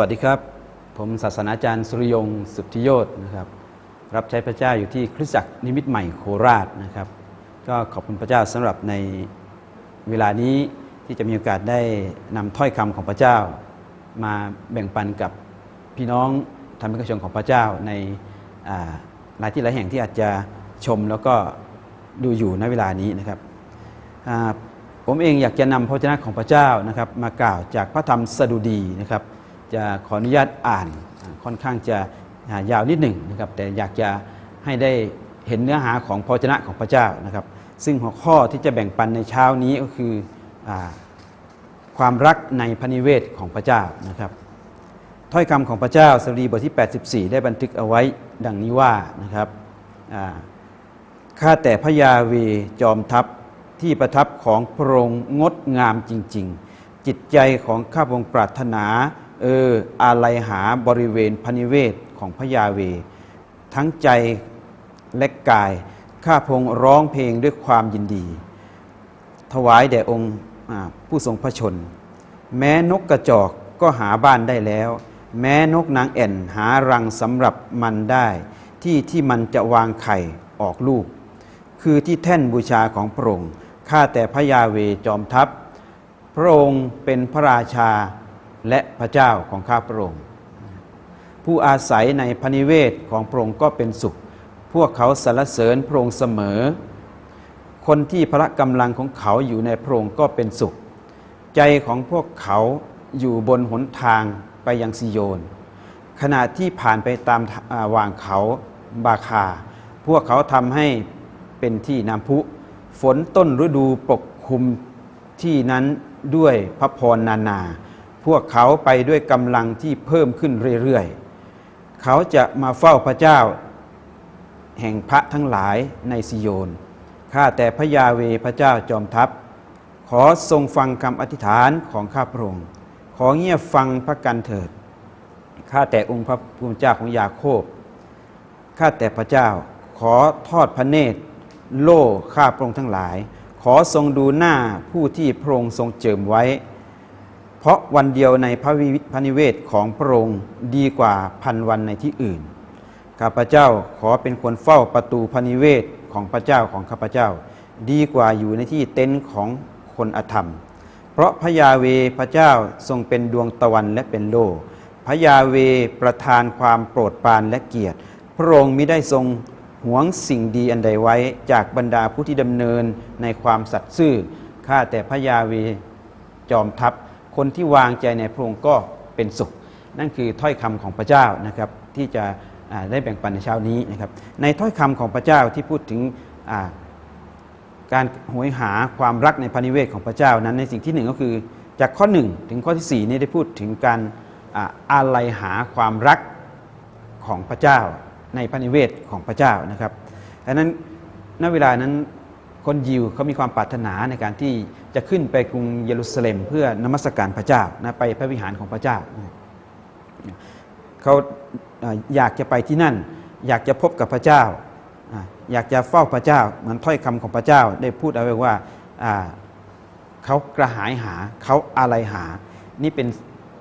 สวัสดีครับ ผมศาสนาจารย์สุริยงสุทธิโยธนะครับ รับใช้พระเจ้าอยู่ที่คริสตจักรนิมิตใหม่โคราชนะครับ ก็ขอบคุณพระเจ้าสำหรับในเวลานี้ที่จะมีโอกาสได้นำถ้อยคำของพระเจ้า มาแบ่งปันกับพี่น้องธรรมิกชนของพระเจ้าในอ่าหลายที่หลายแห่งที่อาจจะชมแล้วก็ดูอยู่ณเวลานี้นะครับผมเองอยากจะนำพระวจนะของพระเจ้านะครับ มากล่าวจากพระธรรมสดุดีนะครับ จะขออนุญาตอ่านค่อนข้างจะยาวนิดหนึ่งนะครับแต่อยากจะให้ได้เห็นเนื้อหาของพระวจนะของพระเจ้านะครับ ซึ่งหัวข้อที่จะแบ่งปันในเช้านี้ก็คืออความรักในพระนิเวศของพระเจ้านะครับ ถ้อยคำของพระเจ้าสรีบทที่ 84 ได้บันทึกเอาไว้ดังนี้ว่านะครับข้าแต่พระยาเวจอมทัพที่ประทับของพระองค์งดงามจริง ๆ จิตใจของข้าพระองค์ปรารถนา เอออาลัยหาบริเวณพนิเวศของพระยาเว ทั้งใจและกาย ข้าพงร้องเพลงด้วยความยินดี ถวายแด่องค์ผู้ทรงพระชน แม้นกกระจอกก็หาบ้านได้แล้ว แม้นกนางแอ่นหารังสำหรับมันได้ ที่ที่มันจะวางไข่ออกลูก คือที่แท่นบูชาของพระองค์ข้าแต่พระยาเวจอมทัพ พระองค์เป็นพระราชา และพระเจ้าของข้าพระองค์ ผู้อาศัยในพระนิเวศของพระองค์ก็เป็นสุข พวกเขาสรรเสริญพระองค์เสมอ คนที่พระกำลังของเขาอยู่ในพระองค์ก็เป็นสุข ใจของพวกเขาอยู่บนหนทางไปยังซิโยน ขณะที่ผ่านไปตามาวางเขาบาคา พวกเขาทำให้เป็นที่น้ำพุ ฝนต้นฤดูปกคลุมที่นั้นด้วยพระพรนานาพ วกเขาไปด้วยกำลังที่เพิ่มขึ้นเรื่อยๆ เขาจะมาเฝ้าพระเจ้า แห่งพระทั้งหลายในซิโยน ข้าแต่พระยาเวพระเจ้าจอมทัพ ขอทรงฟังคำอธิษฐานของข้าพระองค์ ขอเงียบฟังพระกันเถิด ข้าแต่องค์พระผู้เป็นเจ้าของยาโคบ ข้าแต่พระเจ้า ขอทอดพระเนตร โล่ข้าพระองค์ทั้งหลาย ขอทรงดูหน้าผู้ที่พระองค์ทรงเจิมไว้ เพราะวันเดียวในพระวิพนิเวศของพระองค์ดีกว่าพันวันในที่อื่น ข้าพเจ้าขอเป็นคนเฝ้าประตูพนิเวศของพระเจ้าของข้าพเจ้า ดีกว่าอยู่ในที่เต็นท์ของคนอธรรม เพราะพระยาเวพระเจ้าทรงเป็นดวงตะวันและเป็นโลพระยาเวประทานความโปรดปรานและเกียรติ พระองค์มิได้ทรงหวงสิ่งดีอันใดไว้จากบรรดาผู้ที่ดำเนินในความสัตย์ซื่อข้าแต่พระยาเวจอมทัพ คนที่วางใจในพระองค์ก็เป็นสุข นั่นคือถ้อยคำของพระเจ้านะครับที่จะได้แบ่งปันในเช้านี้นะครับ ในถ้อยคำของพระเจ้าที่พูดถึงการโหยหาความรักในพระนิเวศของพระเจ้านั้นในสิ่งที่หนึ่งก็คือจากข้อหนึ่งถึงข้อที่สี่นี่ได้พูดถึงการอ่าอาลัยหาความรักของพระเจ้า ในพระนิเวศของพระเจ้านะครับดังนั้นณเวลานั้นคนยิวเขามีความปรารถนาในการที่ จะขึ้นไปกรุงเยรูซาเล็ม เพื่อนมัสการพระเจ้านะไปพระวิหารของพระเจ้าเขาอยากจะไปที่นั่น อยากจะพบกับพระเจ้า อยากจะเฝ้าพระเจ้าเหมือนถ้อยคำของพระเจ้า ได้พูดเอาไว้ว่าอ่าเขากระหายหาเขาอะไรหา นี่เป็น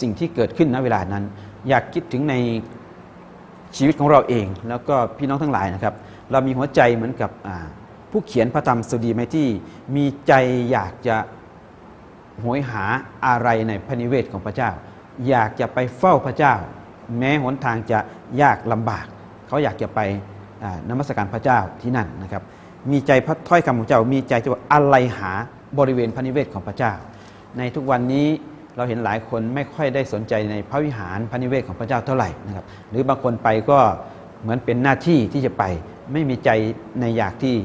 สิ่งที่เกิดขึ้นณเวลานั้น อยากคิดถึงในชีวิตของเราเอง แล้วก็พี่น้องทั้งหลายนะครับ เรามีหัวใจเหมือนกับอ่า ผู้เขียนพระธรรมสุดีไหมที่มีใจอยากจะโหยหาอะไรในพระนิเวศของพระเจ้า อยากจะไปเฝ้าพระเจ้า แม้หนทางจะยากลำบาก เขาอยากจะไปนมัสการพระเจ้าที่นั่นนะครับ มีใจพระถ้อยคำของเจ้า มีใจจะว่าอะไรหาบริเวณพระนิเวศของพระเจ้า ในทุกวันนี้เราเห็นหลายคนไม่ค่อยได้สนใจในพระวิหารพระนิเวศของพระเจ้าเท่าไหร่นะครับ หรือบางคนไปก็เหมือนเป็นหน้าที่ที่จะไป ไม่มีใจในอยากที่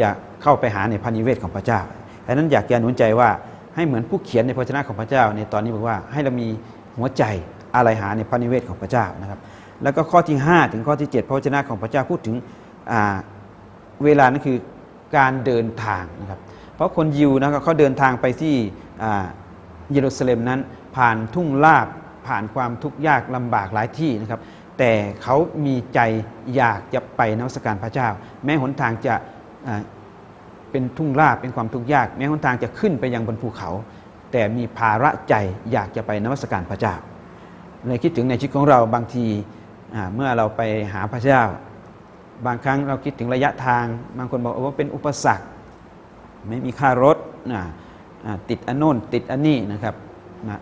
จะเข้าไปหาในพระนิเวศของพระเจ้าดังนั้นอยากจะหนุนใจว่าให้เหมือนผู้เขียนในพระวจนะของพระเจ้า ในตอนนี้บอกว่าให้เรามีหัวใจอะไรหาในพระนิเวศของพระเจ้านะครับ แล้วก็ข้อที่ 5 ถึงข้อที่ 7 พระวจนะของพระเจ้าพูดถึงเวลานั้นคือการเดินทางนะครับ เพราะคนยิวนะครับเขาเดินทางไปที่เยรูซาเล็มนั้น ผ่านทุ่งลาบผ่านความทุกข์ยากลำบากหลายที่นะครับ แต่เขามีใจอยากจะไปนมัสการพระเจ้า แม้หนทางจะ เป็นทุ่งราบเป็นความทุกข์ยาก แม้หนทางจะขึ้นไปยังบนภูเขา แต่มีภาระใจอยากจะไปนมัสการพระเจ้าเลยคิดถึงในชีวิตของเราบางทีเมื่อเราไปหาพระเจ้า บางครั้งเราคิดถึงระยะทาง บางคนบอกว่าเป็นอุปสรรค ไม่มีค่ารถติดอันโน้นติดอันนี้นะครับ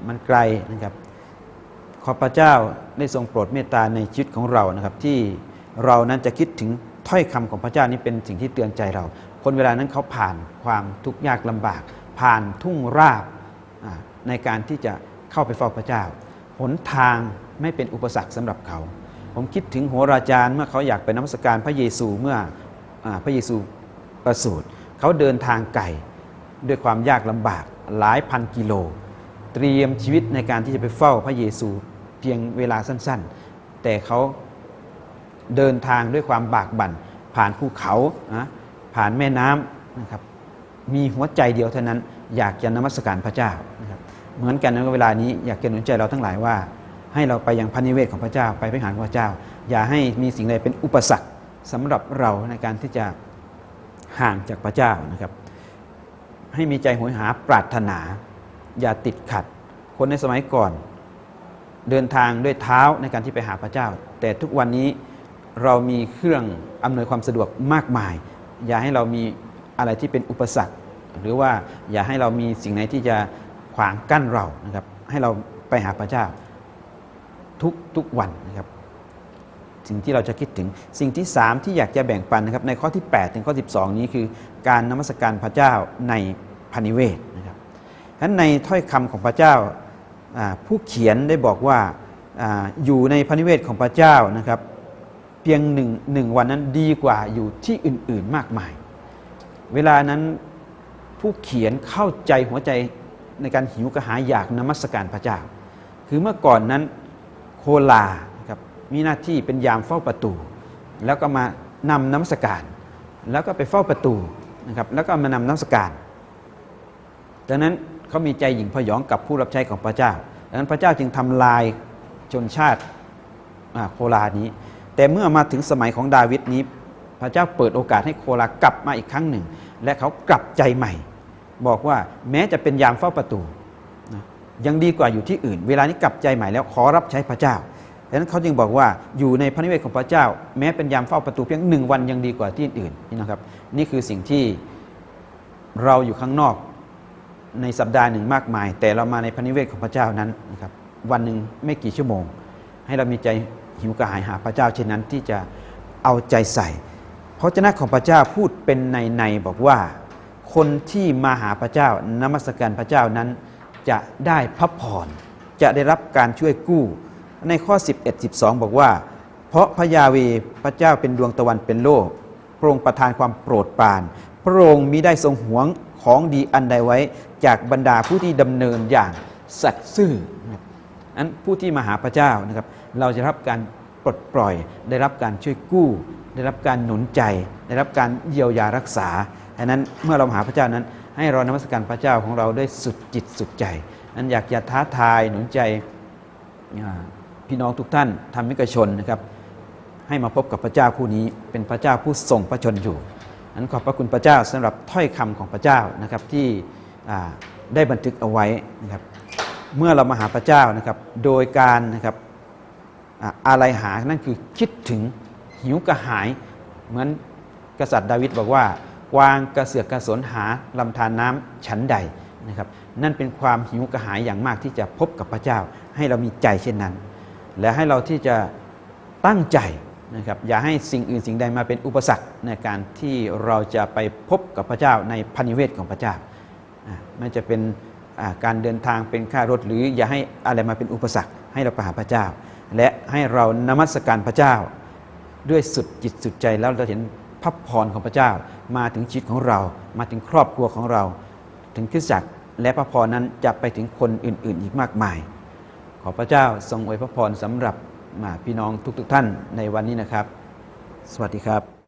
มันไกลนะครับขอพระเจ้าได้ทรงโปรดเมตตาในชีวิตของเรานะครับ ที่เรานั้นจะคิดถึง ถ้อยคำของพระเจ้านี่เป็นสิ่งที่เตือนใจเรา คนเวลานั้นเขาผ่านความทุกข์ยากลำบาก ผ่านทุ่งราบในการที่จะเข้าไปเฝ้าพระเจ้า หนทางไม่เป็นอุปสรรคสำหรับเขา ผมคิดถึงโหราจารย์เมื่อเขาอยากไปนมัสการพระเยซูเมื่ออพระเยซูประสูติเขาเดินทางไกลด้วยความยากลำบากหลายพันกิโล เตรียมชีวิตในการที่จะไปเฝ้าพระเยซูเพียงเวลาสั้น ๆ แต่เขา เดินทางด้วยความบากบั่น ผ่านภูเขาผ่านแม่น้ำนะครับมีหัวใจเดียวเท่านั้น อยากจะนมัสการพระเจ้านะครับเหมือนกันในเวลานี้อยากจะหนุนใจเราทั้งหลายว่า ให้เราไปยังพระนิเวศของพระเจ้าไปไปหาพระเจ้า อย่าให้มีสิ่งใดเป็นอุปสรรคสำหรับเราในการที่จะห่างจากพระเจ้านะครับให้มีใจโหยหาปรารถนา อย่าติดขัด คนในสมัยก่อน เดินทางด้วยเท้าในการที่ไปหาพระเจ้า แต่ทุกวันนี้ เรามีเครื่องอำนวยความสะดวกมากมาย อย่าให้เรามีอะไรที่เป็นอุปสรรค หรือว่าอย่าให้เรามีสิ่งไหนที่จะขวางกั้นเรานะครับ ให้เราไปหาพระเจ้าทุกทุกวันนะครับ สิ่งที่เราจะคิดถึงสิ่งที่ 3 ที่อยากจะแบ่งปันนะครับ ในข้อที่ 8 ถึงข้อ 12 นี้คือการนมัสการพระเจ้าในพระนิเวศนะครับฉะนั้นในถ้อยคำของพระเจ้าผู้เขียนได้บอกว่าอาอยู่ในพระนิเวศของพระเจ้านะครับ เพียงหนึ่งหนึ่งวันนั้นดีกว่าอยู่ที่อื่นๆมากมาย เวลานั้นผู้เขียนเข้าใจหัวใจในการหิวกระหายอยากนมัสการพระเจ้า คือเมื่อก่อนนั้นโคลาครับมีหน้าที่เป็นยามเฝ้าประตู แล้วก็มานำน้ำสการ แล้วก็ไปเฝ้าประตูนะครับแล้วก็มานำน้ำสการดังนั้นเขามีใจหยิ่งพยองกับผู้รับใช้ของพระเจ้าดังนั้นพระเจ้าจึงทำลายชนชาติโคลานี้ แต่เมื่อมาถึงสมัยของดาวิดนี้ พระเจ้าเปิดโอกาสให้โคลากลับมาอีกครั้งหนึ่ง และเขากลับใจใหม่ บอกว่าแม้จะเป็นยามเฝ้าประตูยังดีกว่าอยู่ที่อื่น เวลานี้กลับใจใหม่แล้วขอรับใช้พระเจ้าดังนั้นเขาจึงบอกว่าอยู่ในพระนิเวศของพระเจ้า แม้เป็นยามเฝ้าประตูเพียงหนึ่งวันยังดีกว่าที่อื่นนี่นะครับ นี่คือสิ่งที่เราอยู่ข้างนอกในสัปดาห์หนึ่งมากมาย แต่เรามาในพระนิเวศของพระเจ้านั้นนะครับวันหนึ่งไม่กี่ชั่วโมง ให้เรามีใจ หิวกระหายหาพระเจ้าเช่นนั้นที่จะเอาใจใส่พระเจ้าของพระเจ้าพูดเป็นในในๆบอกว่า คนที่มาหาพระเจ้านมัสการพระเจ้านั้น จะได้พระพรจะได้รับการช่วยกู้ ในข้อ 11 12 บอกว่า เพราะพระยาเวพระเจ้าเป็นดวงตะวันเป็นโลกพระองค์ประทานความโปรดปราน พระองค์มิได้ทรงหวงของดีอันใดไว้ จากบรรดาผู้ที่ดำเนินอย่างสัตย์ซื่อนั้นผู้ที่มาหาพระเจ้านะครับ เราจะรับการปลดปล่อย ได้รับการช่วยกู้ ได้รับการหนุนใจ ได้รับการเยียวยารักษาดังนั้นเมื่อเราหาพระเจ้านั้น ให้เรานมัสการพระเจ้าของเราด้วยสุดจิตสุดใจนั้นอยากจะท้าทายหนุนใจพี่น้องทุกท่านทำมิกชนนะครับให้มาพบกับพระเจ้าผู้นี้เป็นพระเจ้าผู้ทรงพระชนอยู่นั้นขอบพระคุณพระเจ้าสำหรับถ้อยคำของพระเจ้านะครับที่ได้บันทึกเอาไว้นะครับเมื่อเรามาหาพระเจ้านะครับโดยการนะครับ อะไรหา นั่นคือคิดถึงหิวกระหาย เหมือนกษัตริย์ดาวิดบอกว่ากวางกระเสือกกระสนหาลำธารน้ำฉันใดนะครับนั่นเป็นความหิวกระหายอย่างมากที่จะพบกับพระเจ้า ให้เรามีใจเช่นนั้น และให้เราที่จะตั้งใจนะครับอย่าให้สิ่งอื่นสิ่งใดมาเป็นอุปสรรคในการที่เราจะไปพบกับพระเจ้าในพันิเวศของพระเจ้าไม่จะเป็นการเดินทางเป็นค่ารถหรืออย่าให้อะไรมาเป็นอุปสรรคให้เราไปหาพระเจ้า และให้เรานมัสการพระเจ้า ด้วยสุดจิตสุดใจแล้วเราเห็นพระพรของพระเจ้า มาถึงชีวิตของเรา มาถึงครอบครัวของเรา ถึงคริสตจักรและพระพรนั้นจะไปถึงคนอื่น ๆ อีกมากมาย ขอพระเจ้าทรงอวยพระพรสำหรับอ่าพี่น้องทุก ๆ ท่านในวันนี้นะครับ สวัสดีครับ